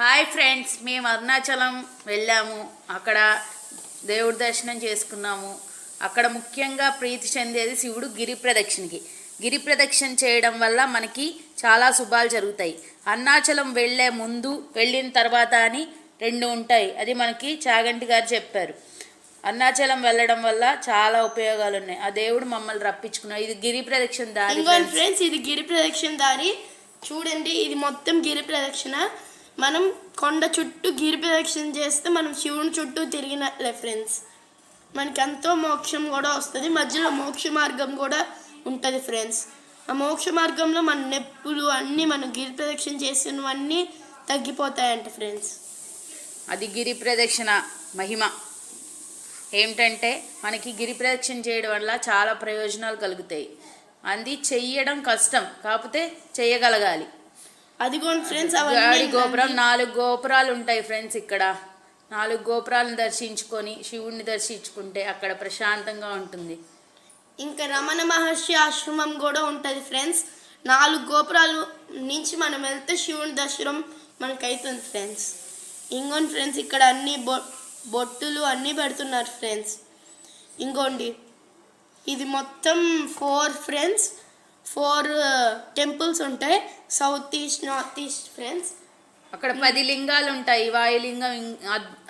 Hi friends మేము అరుణాచలం వెళ్ళాము. అక్కడ దేవుడి దర్శనం చేసుకున్నాము. అక్కడ ముఖ్యంగా ప్రీతి చెందేది శివుడు గిరి ప్రదక్షిణకి. గిరి ప్రదక్షిణ చేయడం వల్ల మనకి చాలా శుభాలు జరుగుతాయి. అరుణాచలం వెళ్ళే ముందు వెళ్ళిన తర్వాత అని రెండు ఉంటాయి. అది మనకి చాగంటి గారు చెప్పారు. అరుణాచలం వెళ్ళడం వల్ల చాలా ఉపయోగాలు ఉన్నాయి. ఆ దేవుడు మమ్మల్ని రప్పించుకున్నాడు. ఇది గిరి ప్రదక్షిణ దారి. ఫ్రెండ్స్ ఇది గిరి ప్రదక్షిణ దారి. చూడండి ఇది మొత్తం గిరి ప్రదక్షిణ. మనం కొండ చుట్టూ గిరి ప్రదక్షిణ చేస్తే మనం శివుని చుట్టూ తిరిగినట్లే ఫ్రెండ్స్ మనకి ఎంతో మోక్షం కూడా వస్తుంది. మధ్యలో మోక్ష మార్గం కూడా ఉంటుంది ఫ్రెండ్స్ ఆ మోక్ష మార్గంలో మన నొప్పులు అన్నీ మనం గిరి ప్రదక్షిణ చేసినవన్నీ తగ్గిపోతాయంట ఫ్రెండ్స్ అది గిరి ప్రదక్షిణ మహిమ. ఏమిటంటే మనకి గిరి ప్రదక్షిణ చేయడం వల్ల చాలా ప్రయోజనాలు కలుగుతాయి. అది చెయ్యడం కష్టం కాకపోతే చేయగలగాలి అదిగోండి ఫ్రెండ్స్ గాడి గోపురం నాలుగు గోపురాలు ఉంటాయి ఫ్రెండ్స్ ఇక్కడ. నాలుగు గోపురాలను దర్శించుకొని శివుణ్ణి దర్శించుకుంటే అక్కడ ప్రశాంతంగా ఉంటుంది. ఇంకా రమణ మహర్షి ఆశ్రమం కూడా ఉంటుంది ఫ్రెండ్స్. నాలుగు గోపురాలు నుంచి మనం వెళ్తే శివుని దర్శనం మనకు అవుతుంది ఫ్రెండ్స్. ఇంకోండి ఫ్రెండ్స్ ఇక్కడ అన్ని బొ బొట్టులు అన్నీ పెడుతున్నారు ఫ్రెండ్స్. ఇంకోండి ఇది మొత్తం ఫోర్ ఫ్రెండ్స్. ఫోర్ టెంపుల్స్ ఉంటాయి. South east north east friends. అక్కడ పది లింగాలు ఉంటాయి వాయులింగం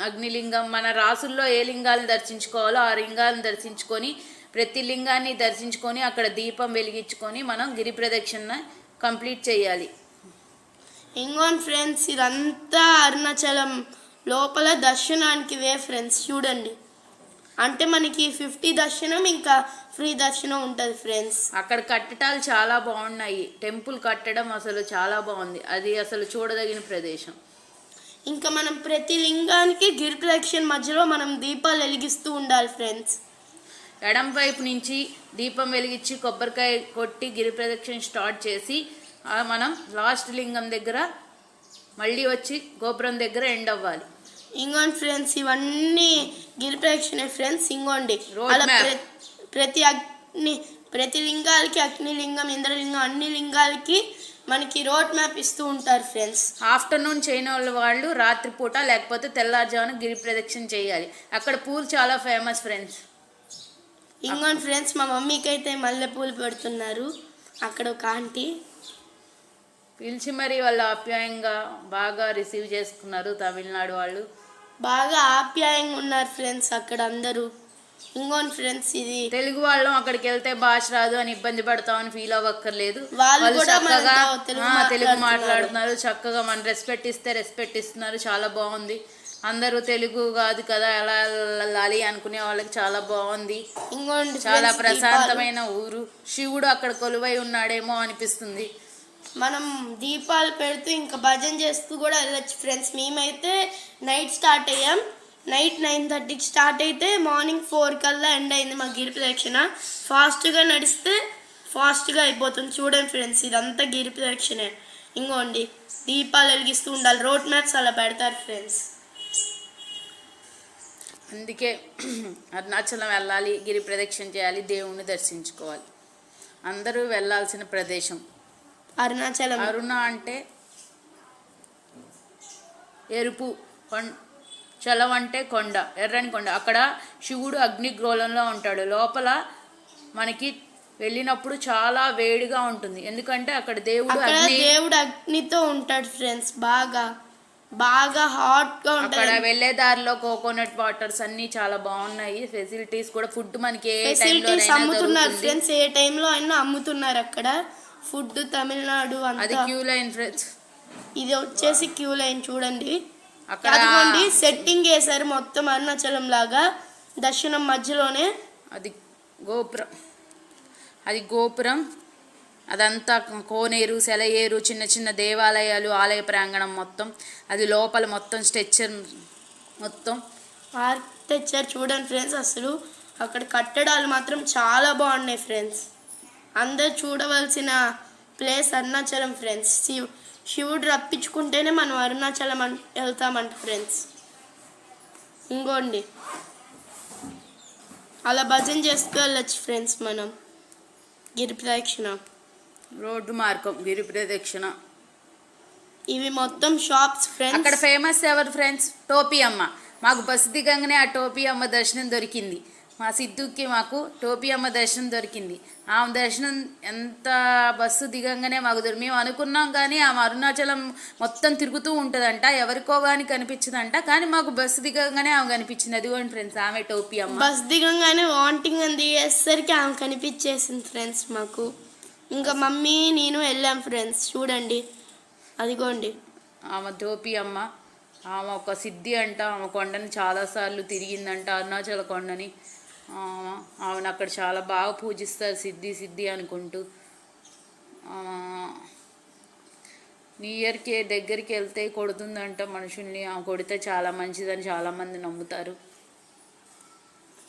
అగ్నిలింగం మన రాసుల్లో ఏ లింగాలను దర్శించుకోవాలో ఆ లింగాలను దర్శించుకొని ప్రతి లింగాన్ని దర్శించుకొని అక్కడ దీపం వెలిగించుకొని మనం గిరి ప్రదక్షిణ కంప్లీట్ చేయాలి. ఇంకోండి ఫ్రెండ్స్ ఇదంతా అరుణాచలం. లోపల దర్శనానికి వే ఫ్రెండ్స్ చూడండి. అంటే మనకి ఫిఫ్టీ దర్శనం ఇంకా ఫ్రీ దర్శనం ఉంటుంది ఫ్రెండ్స్. అక్కడ కట్టడాలు చాలా బాగున్నాయి. టెంపుల్ కట్టడం అసలు చాలా బాగుంది. అది అసలు చూడదగిన ప్రదేశం. ఇంకా మనం ప్రతి లింగానికి గిరి ప్రదక్షిణ మధ్యలో మనం దీపాలు వెలిగిస్తూ ఉండాలి ఫ్రెండ్స్. ఎడం వైపు నుంచి దీపం వెలిగించి కొబ్బరికాయ కొట్టి గిరి ప్రదక్షిణ స్టార్ట్ చేసి మనం లాస్ట్ లింగం దగ్గర మళ్ళీ వచ్చి గోపురం దగ్గర ఎండ్ అవ్వాలి. ఇంకోండి ఫ్రెండ్స్ ఇవన్నీ గిరి ప్రదక్షిణ ఫ్రెండ్స్ ఇంకోండి Road అలా ప్రతి అగ్ని ప్రతి లింగాలకి అగ్నిలింగం ఇంద్రలింగం అన్ని లింగాలకి మనకి రోడ్ మ్యాప్ ఇస్తూ ఉంటారు ఫ్రెండ్స్. ఆఫ్టర్నూన్ చేయని వాళ్ళు వాళ్ళు రాత్రిపూట లేకపోతే తెల్లారుజామున గిరి ప్రదక్షిణ చేయాలి. అక్కడ పూలు చాలా ఫేమస్ ఫ్రెండ్స్ ఇంకోండి ఫ్రెండ్స్ మా మమ్మీకి అయితే మల్లెపూలు పెడుతున్నారు. అక్కడ ఒక ఆంటీ. పిలిచి మరి వాళ్ళు ఆప్యాయంగా బాగా రిసీవ్ చేసుకున్నారు తమిళనాడు వాళ్ళు. బాగా ఆప్యాయంగా ఉన్నారు ఫ్రెండ్స్ అక్కడ అందరూ. ఇంకోండి ఫ్రెండ్స్ ఇది. తెలుగు వాళ్ళం అక్కడికి వెళ్తే భాష రాదు అని ఇబ్బంది పడతామని ఫీల్ అవ్వక్కర్లేదు. వాళ్ళు చక్కగా తెలుగు మాట్లాడుతున్నారు. చక్కగా మన రెస్పెక్ట్ ఇస్తే రెస్పెక్ట్ ఇస్తున్నారు. చాలా బాగుంది. అందరూ తెలుగు కాదు కదా ఎలా వెళ్ళాలి అనుకునే వాళ్ళకి చాలా బాగుంది. ఇంకోండి చాలా ప్రశాంతమైన ఊరు. శివుడు అక్కడ కొలువై ఉన్నాడేమో అనిపిస్తుంది. మనం దీపాలు పెడుతూ ఇంకా భజన చేస్తూ కూడా వెళ్ళచ్చు ఫ్రెండ్స్. మేమైతే నైట్ స్టార్ట్ అయ్యాం. నైట్ నైన్ థర్టీకి స్టార్ట్ అయితే మార్నింగ్ ఫోర్ కల్లా ఎండ్ అయింది మా గిరి ప్రదక్షిణ. ఫాస్ట్గా నడిస్తే ఫాస్ట్గా అయిపోతుంది. చూడండి ఫ్రెండ్స్ ఇదంతా గిరి ప్రదక్షిణే. ఇంకోండి దీపాలు వెలిగిస్తూ ఉండాలి. రోడ్ మ్యాప్స్ అలా పెడతారు ఫ్రెండ్స్. అందుకే అరుణాచలం వెళ్ళాలి గిరి ప్రదక్షిణ చేయాలి దేవుణ్ణి దర్శించుకోవాలి. అందరూ వెళ్ళాల్సిన ప్రదేశం. అరుణాచలం. అరుణ అంటే ఎరుపు చలం అంటే కొండ ఎర్రని కొండ. అక్కడ శివుడు అగ్నిగ్రోలంలో ఉంటాడు. లోపల మనకి వెళ్ళినప్పుడు చాలా వేడిగా ఉంటుంది. ఎందుకంటే అక్కడ దేవుడు దేవుడు అగ్నితో ఉంటాడు ఫ్రెండ్స్ బాగా. బాగా హాట్గా అక్కడ ఉంటుంది. వెళ్ళే దారిలో కోకోనట్ వాటర్స్ అన్ని చాలా బాగున్నాయి. ఫెసిలిటీస్ కూడా ఫుడ్ మనకి ఫెసిలిటీస్ అమ్ముతున్నారు ఫ్రెండ్స్ ఏ టైంలో అయినా అమ్ముతున్నారు అక్కడ. ఫుడ్ తమిళనాడు అది క్యూ లైన్ ఫ్రెండ్స్ ఇది వచ్చేసి క్యూ లైన్ చూడండి. అక్కడ సెట్టింగ్ వేశారు మొత్తం అరుణాచలం లాగా. దర్శనం మధ్యలోనే. అది గోపురం. అది గోపురం. అదంతా కోనేరు సెలయేరు చిన్న చిన్న దేవాలయాలు ఆలయ ప్రాంగణం మొత్తం అది లోపల మొత్తం స్ట్రెచ్చర్ మొత్తం. ఆర్కిటెక్చర్ చూడండి ఫ్రెండ్స్ అసలు అక్కడ కట్టడాలు మాత్రం చాలా బాగున్నాయి ఫ్రెండ్స్. అందరు చూడవలసిన ప్లేస్ అరుణాచలం ఫ్రెండ్స్. శివ్ శివుడు రప్పించుకుంటేనే మనం అరుణాచలం అన్- వెళ్తామంట ఫ్రెండ్స్. ఇంకోండి. అలా భజన చేసుకు వెళ్ళొచ్చు ఫ్రెండ్స్ మనం. గిరి ప్రదక్షిణ. రోడ్డు మార్గం గిరి ప్రదక్షిణ. ఇవి మొత్తం షాప్స్ అక్కడ ఫ్రెండ్స్ ఫేమస్ ఎవరు ఫ్రెండ్స్? టోపీ అమ్మ. మాకు బస్సు దిగంగానే ఆ టోపీ అమ్మ దర్శనం దొరికింది. మా సిద్ధుకి మాకు టోపీ అమ్మ దర్శనం దొరికింది. ఆమె దర్శనం ఎంత బస్సు దిగంగానే మాకు దొరి మేము అనుకున్నాం కానీ ఆమె అరుణాచలం మొత్తం తిరుగుతూ ఉంటుందంట ఎవరికో కానీ కనిపించదంట కానీ మాకు బస్సు దిగంగానే ఆమె కనిపించింది. అదిగోండి ఫ్రెండ్స్ ఆమె టోపీ అమ్మ. బస్ దిగంగానే వాంటింగ్ అని దిగేసరికి ఆమె కనిపించేసింది ఫ్రెండ్స్ మాకు. ఇంకా మమ్మీ నేను వెళ్ళాం ఫ్రెండ్స్. చూడండి. అదిగోండి. ఆమె టోపీ అమ్మ. ఆమె ఒక సిద్ధి అంట. ఆమె కొండని చాలాసార్లు తిరిగిందంట. అరుణాచల కొండని. ఆమెను అక్కడ చాలా బాగా పూజిస్తారు సిద్ధి సిద్ధి అనుకుంటూ. న్యూ ఇయర్కి దగ్గరికి వెళ్తే కొడుతుందంట మనుషుల్ని. ఆమె కొడితే చాలా మంచిదని చాలామంది నమ్ముతారు.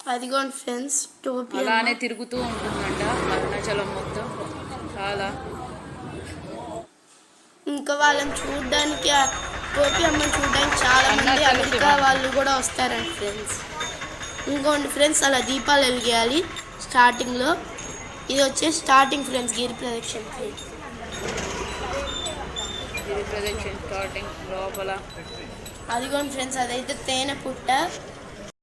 అదిగోండి ఫ్రెండ్స్. అలానే. తిరుగుతూ ఉంటుందంట అరుణాచలం మొత్తం. చాలా ఇంకా వాళ్ళని చూడడానికి టోపీ అమ్మని చూడడానికి చాలా మంది అమెరికా. వాళ్ళు కూడా వస్తారండి ఫ్రెండ్స్ ఇంకోండి ఫ్రెండ్స్ అలా దీపాలు వెలిగేయాలి స్టార్టింగ్లో ఇది వచ్చేసి స్టార్టింగ్ ఫ్రెండ్స్ గిరి ప్రదక్షిణకి ఇది ప్రదక్షిణ స్టార్టింగ్ లోపల. అదిగోండి ఫ్రెండ్స్ అదైతే తేనె పుట్ట.